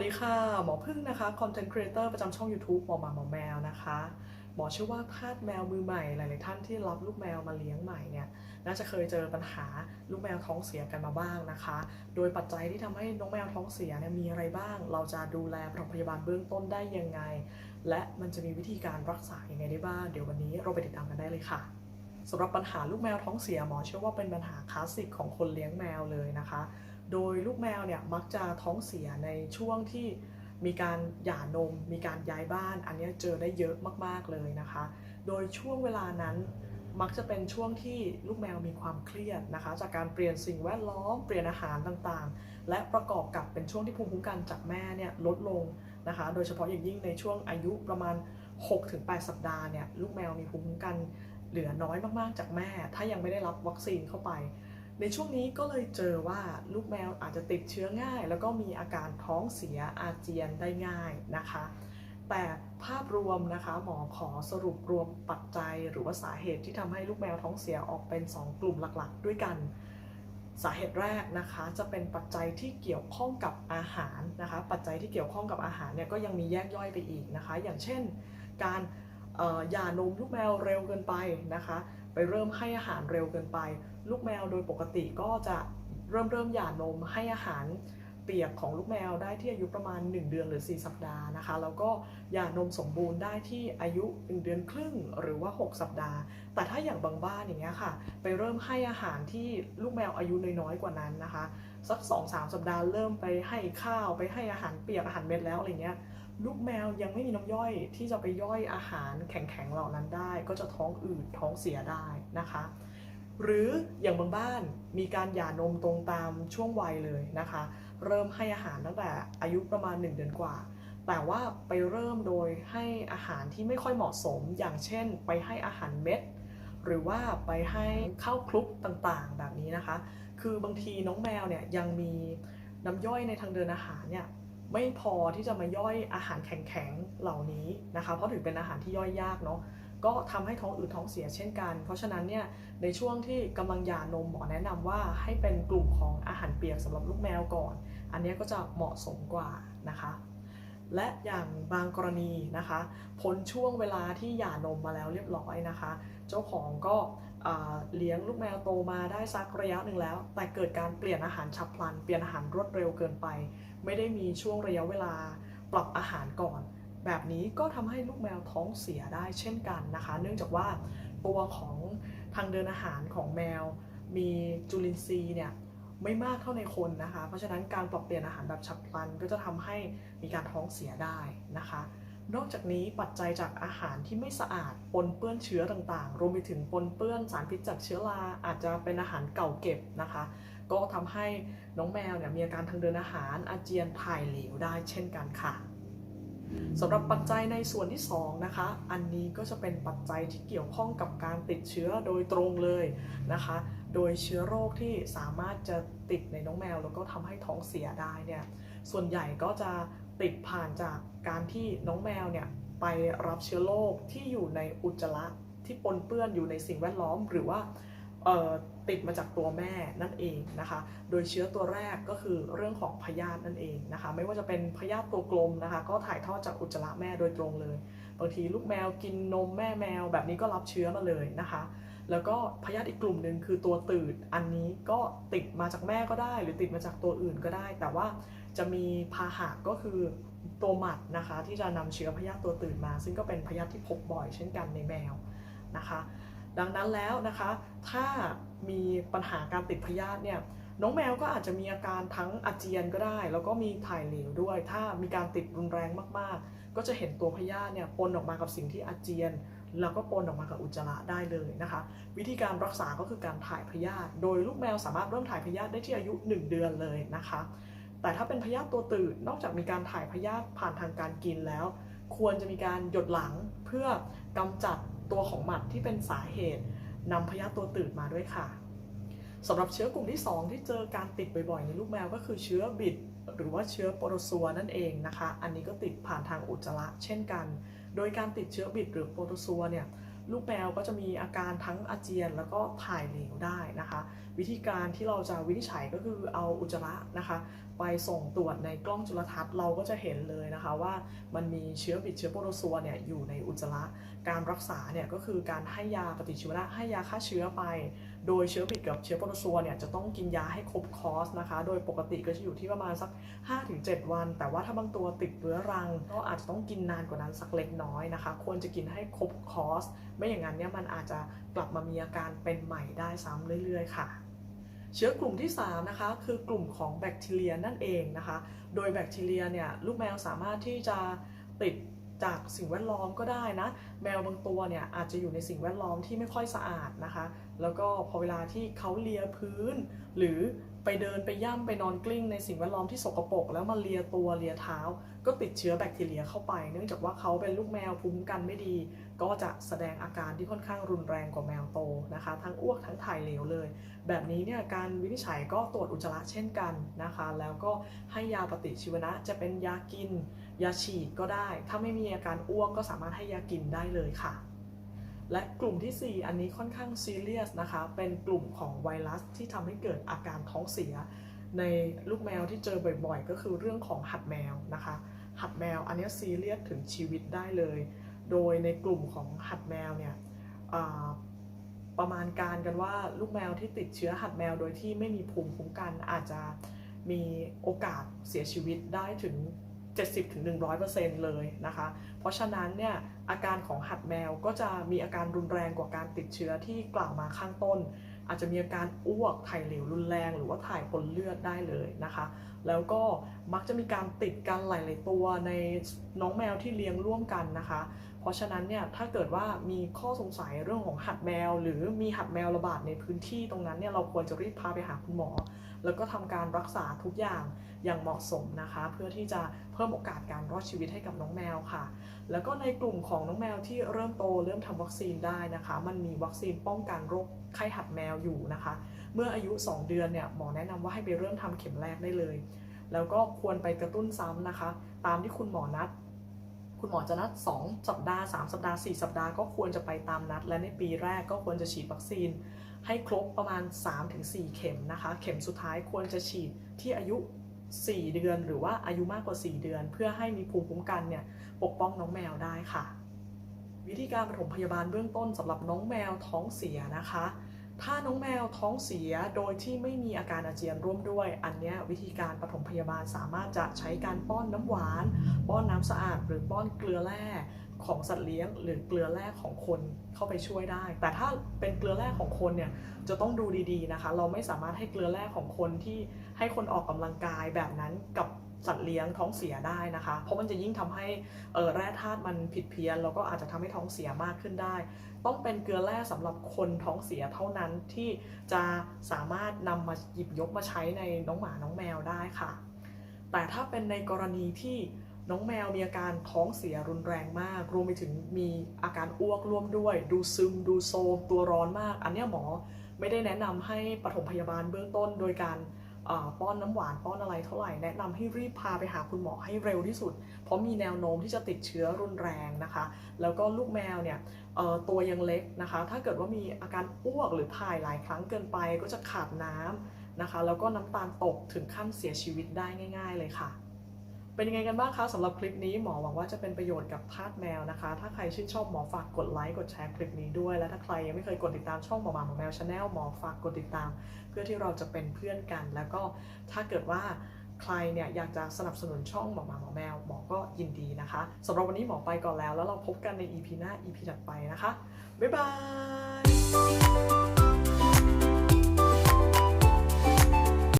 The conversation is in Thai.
วัสดีค่ะ หมอพึ่งนะคะ Content Creator ประจำช่อง YouTube หมอหมาหมอแมวนะคะ หมอเชื่อว่าทาสแมวมือใหม่หลายๆท่านที่รับลูกแมวมาเลี้ยงใหม่เนี่ยน่าจะเคยเจอปัญหาลูกแมวท้องเสียกันมาบ้างนะคะ โดยปัจจัยที่ทำให้น้องแมวท้องเสียเนี่ยมีอะไรบ้าง เราจะดูแลปฐมพยาบาลเบื้องต้นได้ยังไง และมันจะมีวิธีการรักษาอยังไงได้บ้าง เดี๋ยววันนี้เราไปติดตามกันได้เลยค่ะสำหรับปัญหาลูกแมวท้องเสียหมอเชื่อว่าเป็นปัญหาคลาสสิกของคนเลี้ยงแมวเลยนะคะ โดยลูกแมวเนี่ยมักจะท้องเสียในช่วงที่มีการหย่านม มีการย้ายบ้าน อันนี้เจอได้เยอะมากๆเลยนะคะ โดยช่วงเวลานั้นมักจะเป็นช่วงที่ลูกแมวมีความเครียดนะคะ จากการเปลี่ยนสิ่งแวดล้อม เปลี่ยนอาหารต่างๆ และประกอบกับเป็นช่วงที่ภูมิคุ้มกันจากแม่เนี่ยลดลงนะคะ โดยเฉพาะอย่างยิ่งในช่วงอายุประมาณ 6-8 สัปดาห์เนี่ยลูกแมวมีภูมิคุ้มกันเหลือน้อยมากๆจากแม่ ถ้ายังไม่ได้รับวัคซีนเข้าไป ในช่วงนี้ก็เลยเจอว่าลูกแมวอาจจะติดเชื้อง่าย แล้วก็มีอาการท้องเสียอาเจียนได้ง่ายนะคะ แต่ภาพรวมนะคะหมอขอสรุปรวมปัจจัยหรือว่าสาเหตุที่ทำให้ลูกแมวท้องเสียออกเป็น 2 กลุ่มหลักๆ ด้วยกัน สาเหตุแรกนะคะจะเป็นปัจจัยที่เกี่ยวข้องกับอาหารนะคะ ปัจจัยที่เกี่ยวข้องกับอาหารเนี่ยก็ยังมีแยกย่อยไปอีกนะคะ อย่างเช่น การหย่านมลูกแมวเร็วเกินไปนะคะ ไปเริ่มให้อาหารเร็วเกินไป ลูกแมวโดยปกติก็จะเริ่มเริ่มหย่านมให้อาหารเปียกของลูกแมวได้ที่อายุประมาณ 1 เดือนหรือ 4 สัปดาห์นะคะ แล้วก็หย่านมสมบูรณ์ได้ที่อายุ 1 เดือนครึ่งหรือว่า 6 สัปดาห์ แต่ถ้าอย่างบางบ้านอย่างเงี้ยค่ะ ไปเริ่มให้อาหารที่ลูกแมวอายุน้อยๆกว่านั้นนะคะ สัก 2-3สัปดาห์เริ่มไปให้ข้าวไปให้อาหารเปียกอาหารเม็ดแล้วอะไรเงี้ยลูกแมวยังไม่มีน้ำย่อยที่จะไปย่อยอาหารแข็งๆเหล่านั้นได้ ก็จะท้องอืดท้องเสียได้นะคะ หรืออย่างบางบ้านมีการหย่านมตรงตามช่วงวัยเลยนะคะ เริ่มให้อาหารตั้งแต่อายุประมาณ 1 เดือนกว่า แต่ว่าไปเริ่มโดยให้อาหารที่ไม่ค่อยเหมาะสม อย่างเช่น ไปให้อาหารเม็ด หรือว่าไปให้ข้าวคลุกต่างๆ แบบนี้นะคะ คือบางทีน้องแมวเนี่ยยังมีน้ำย่อยในทางเดินอาหารเนี่ยไม่พอที่จะมาย่อยอาหารแข็งๆเหล่านี้นะคะ เพราะถือเป็นอาหารที่ย่อยยากเนาะ ก็ทำให้ท้องอืดท้องเสียเช่นกัน เพราะฉะนั้นเนี่ยในช่วงที่กำลังหย่านมหมอแนะนำว่าให้เป็นกลุ่มของอาหารเปียกสำหรับลูกแมวก่อน อันนี้ก็จะเหมาะสมกว่านะคะและอย่างบางกรณีนะคะพ้นช่วงเวลาที่หย่านมมาแล้วเรียบร้อยนะคะ เจ้าของก็เลี้ยงลูกแมวโตมาได้สักระยะหนึ่งแล้ว แต่เกิดการเปลี่ยนอาหารฉับพลัน เปลี่ยนอาหารรวดเร็วเกินไป ไม่ได้มีช่วงระยะเวลาปรับอาหารก่อน แบบนี้ก็ทำให้ลูกแมวท้องเสียได้เช่นกันนะคะ เนื่องจากว่าตัวของทางเดินอาหารของแมว มีจุลินทรีย์เนี่ยไม่มากเท่าในคนนะคะ เพราะฉะนั้นการปรับเปลี่ยนอาหารแบบฉับพลันก็จะทำให้มีการท้องเสียได้นะคะ นอกจากนี้ปัจจัยจากอาหารที่ไม่สะอาดปนเปื้อนเชื้อต่างๆ รวมไปถึงปนเปื้อนสารพิษจากเชื้อราอาจจะเป็นอาหารเก่าเก็บนะคะ ก็ทำให้น้องแมวเนี่ยมีอาการทางเดินอาหารอาเจียนถ่ายเหลวได้เช่นกันค่ะ สำหรับปัจจัยในส่วนที่2นะคะ อันนี้ก็จะเป็นปัจจัยที่เกี่ยวข้องกับการติดเชื้อโดยตรงเลยนะคะ โดยเชื้อโรคที่สามารถจะติดในน้องแมว แล้วก็ทำให้ท้องเสียได้เนี่ย ส่วนใหญ่ก็จะติดผ่านจากการที่น้องแมวเนี่ยไปรับเชื้อโรคที่อยู่ในอุจจาระที่ปนเปื้อนอยู่ในสิ่งแวดล้อมหรือว่า ติดมาจากตัวแม่นั่นเองนะคะ โดยเชื้อตัวแรกก็คือเรื่องของพยาธินั่นเองนะคะ ไม่ว่าจะเป็นพยาธิตัวกลมนะคะ ก็ถ่ายทอดจากอุจจาระแม่โดยตรงเลย บางทีลูกแมวกินนมแม่แมว แบบนี้ก็รับเชื้อมาเลยนะคะ แล้วก็พยาธิอีกกลุ่มหนึ่งคือตัวตืด อันนี้ก็ติดมาจากแม่ก็ได้ หรือติดมาจากตัวอื่นก็ได้ แต่ว่าจะมีพาหะก็คือตัวหมัดนะคะ ที่จะนำเชื้อพยาธิตัวตืดมา ซึ่งก็เป็นพยาธิที่พบบ่อยเช่นกันในแมวนะคะ ดังนั้นแล้วนะคะ ถ้ามีปัญหาการติดพยาธิเนี่ยน้องแมวก็อาจจะมีอาการทั้งอาเจียนก็ได้ แล้วก็มีถ่ายเหลวด้วย ถ้ามีการติดรุนแรงมากๆ ก็จะเห็นตัวพยาธิเนี่ยปนออกมากับสิ่งที่อาเจียน แล้วก็ปนออกมากับอุจจาระได้เลยนะคะ วิธีการรักษาก็คือการถ่ายพยาธิโดยลูกแมวสามารถเริ่มถ่ายพยาธิได้ที่อายุ 1 เดือนเลยนะคะ แต่ถ้าเป็นพยาธิตัวตืดนอกจากมีการถ่ายพยาธิผ่านทางการกินแล้ว ควรจะมีการหยดหลังเพื่อกำจัด ตัวของหมัดที่เป็นสาเหตุนำพยาธิตัวตืดมาด้วยค่ะสำหรับเชื้อกลุ่มที่ 2 ที่เจอการติดบ่อยๆในลูกแมวก็คือเชื้อบิด หรือว่าเชื้อโปรโตซัวนั่นเองนะคะ อันนี้ก็ติดผ่านทางอุจจาระเช่นกัน โดยการติดเชื้อบิดหรือโปรโตซัวเนี่ย ลูกแมวก็จะมีอาการทั้งอาเจียนแล้วก็ถ่ายเหลวได้นะคะ วิธีการที่เราจะวินิจฉัยก็คือเอาอุจจาระนะคะ ไปส่งตรวจในกล้องจุลทรรศน์เราก็จะเห็นเลยนะคะว่ามันมีเชื้อบิดเชื้อโปรโตซัวเนี่ยอยู่ในอุจจาระการรักษาเนี่ยก็คือการให้ยาปฏิชีวนะให้ยาฆ่าเชื้อไป โดยเชื้อบิดกับเชื้อโปรโตซัวเนี่ยจะต้องกินยาให้ครบคอร์สนะคะ โดยปกติก็จะอยู่ที่ประมาณสัก 5-7 วัน แต่ว่าถ้าบางตัวติดเรื้อรัง ก็อาจจะต้องกินนานกว่านั้นสักเล็กน้อยนะคะ ควรจะกินให้ครบคอร์สไม่อย่างนั้นเนี่ยมันอาจจะกลับมามีอาการเป็นใหม่ได้ซ้ำเรื่อย ๆ ค่ะ เชื้อกลุ่มที่3นะคะคือกลุ่มของแบคทีเรียนั่นเองนะคะ โดยแบคทีเรียเนี่ยลูกแมวสามารถที่จะติดจากสิ่งแวดล้อมก็ได้นะ แมวบางตัวเนี่ยอาจจะอยู่ในสิ่งแวดล้อมที่ไม่ค่อยสะอาดนะคะ แล้วก็พอเวลาที่เขาเลียพื้น หรือไปเดินไปย่ำไปนอนกลิ้งในสิ่งแวดล้อมที่สกปรกแล้วมาเลียตัวเลียเท้า ก็ติดเชื้อแบคทีเรียเข้าไป เนื่องจากว่าเขาเป็นลูกแมวภูมิกันไม่ดี ก็จะแสดงอาการที่ค่อนข้างรุนแรงกว่าแมวโตนะคะ ทั้งอ้วกทั้งถ่ายเหลวเลย แบบนี้เนี่ยการวินิจฉัยก็ตรวจอุจจาระเช่นกันนะคะ แล้วก็ให้ยาปฏิชีวนะจะเป็นยากิน ยาฉีดก็ได้ ถ้าไม่มีอาการอ้วกก็สามารถให้ยากินได้เลยค่ะ และกลุ่มที่ 4 อันนี้ค่อนข้างซีเรียสนะคะ เป็นกลุ่มของไวรัสที่ทำให้เกิดอาการท้องเสีย ในลูกแมวที่เจอบ่อยๆ ก็คือเรื่องของหัดแมวนะคะ หัดแมวอันนี้ซีเรียสถึงชีวิตได้เลย โดยในกลุ่มของหัดแมวเนี่ยประมาณการกันว่าลูกแมวที่ติดเชื้อหัดแมวโดยที่ไม่มีภูมิคุ้มกันอาจจะมีโอกาสเสียชีวิตได้ถึง 70-100%เลยนะคะ เพราะฉะนั้นเนี่ยอาการของหัดแมวก็จะมีอาการรุนแรงกว่าการติดเชื้อที่กล่าวมาข้างต้น อาจจะมีอาการอ้วกถ่ายเหลวรุนแรง หรือว่าถ่ายปนเลือดได้เลยนะคะแล้วก็มักจะมีการติดกันหลาย ๆ ตัวในน้องแมวที่เลี้ยงร่วมกันนะคะ เพราะฉะนั้นเนี่ยถ้าเกิดว่ามีข้อสงสัยเรื่องของหัดแมว หรือมีหัดแมวระบาดในพื้นที่ตรงนั้นเนี่ยเราควรจะรีบพาไปหาคุณหมอ แล้วก็ทำการรักษาทุกอย่างอย่างเหมาะสมนะคะ เพื่อที่จะเพิ่มโอกาสการรอดชีวิตให้กับน้องแมวค่ะ แล้วก็ในกลุ่มของน้องแมวที่เริ่มโตเริ่มทำวัคซีนได้นะคะ มันมีวัคซีนป้องกันโรคไข้หัดแมวอยู่นะคะ เมื่ออายุ 2 เดือนเนี่ยหมอแนะนำว่าให้ไปเริ่มทำเข็มแรกได้เลย แล้วก็ควรไปกระตุ้นซ้ำนะคะ ตามที่คุณหมอนัด คุณหมอจะนัด 2 สัปดาห์ 3 สัปดาห์ 4 สัปดาห์ก็ควรจะไปตามนัด และในปีแรกก็ควรจะฉีดวัคซีน ให้ครบประมาณ 3-4 เข็มนะคะ เข็มสุดท้ายควรจะฉีดที่อายุ 4 เดือน หรือว่าอายุมากกว่า 4 เดือน เพื่อให้มีภูมิคุ้มกันเนี่ยปกป้องน้องแมวได้ค่ะ วิธีการปฐมพยาบาลเบื้องต้นสำหรับน้องแมวท้องเสียนะคะ ถ้าน้องแมวท้องเสียโดยที่ไม่มีอาการอาเจียนร่วมด้วย อันนี้วิธีการปฐมพยาบาลสามารถจะใช้การป้อนน้ำหวาน ป้อนน้ำสะอาด หรือป้อนเกลือแร่ของสัตว์เลี้ยง หรือเกลือแร่ของคนเข้าไปช่วยได้ แต่ถ้าเป็นเกลือแร่ของคนเนี่ยจะต้องดูดีๆนะคะ เราไม่สามารถให้เกลือแร่ของคนที่ให้คนออกกำลังกายแบบนั้นกับ สัตว์เลี้ยงท้องเสียได้นะคะ เพราะมันจะยิ่งทำให้แร่ธาตุมันผิดเพี้ยนแล้วก็อาจจะทำให้ท้องเสียมากขึ้นได้ ต้องเป็นเกลือแร่สำหรับคนท้องเสียเท่านั้นที่จะสามารถนำมาหยิบยกมาใช้ในน้องหมาน้องแมวได้ค่ะ แต่ถ้าเป็นในกรณีที่น้องแมวมีอาการท้องเสียรุนแรงมาก รวมไปถึงมีอาการอ้วกร่วมด้วย ดูซึม ดูโซมตัวร้อนมาก อันนี้หมอไม่ได้แนะนำให้ปฐมพยาบาลเบื้องต้นโดยการ ป้อนน้ำหวานป้อนอะไรเท่าไหร่แนะนำให้รีบพาไปหาคุณหมอให้เร็วที่สุด เพราะมีแนวโน้มที่จะติดเชื้อรุนแรงนะคะ แล้วก็ลูกแมวเนี่ยตัวยังเล็กนะคะ ถ้าเกิดว่ามีอาการอ้วกหรือถ่ายหลายครั้งเกินไปก็จะขาดน้ำนะคะ แล้วก็น้ำตาลตกถึงขั้นเสียชีวิตได้ง่าย ๆ เลยค่ะ เป็นยังไงกันบ้างคะสำหรับคลิปนี้หมอหวังว่าจะเป็นประโยชน์กับทาสแมวนะคะ ถ้าใครชื่นชอบหมอฝากกดไลค์กดแชร์คลิปนี้ด้วย และถ้าใครยังไม่เคยกดติดตามช่องหมอหมาหมอแมวชาแนลหมอฝากกดติดตาม เพื่อที่เราจะเป็นเพื่อนกัน แล้วก็ถ้าเกิดว่าใครเนี่ยอยากจะสนับสนุนช่องหมอหมาหมอแมวหมอก็ยินดีนะคะสำหรับวันนี้หมอไปก่อนแล้วแล้วเราพบกันใน EP หน้า EP ถัดไปนะคะบ๊ายบาย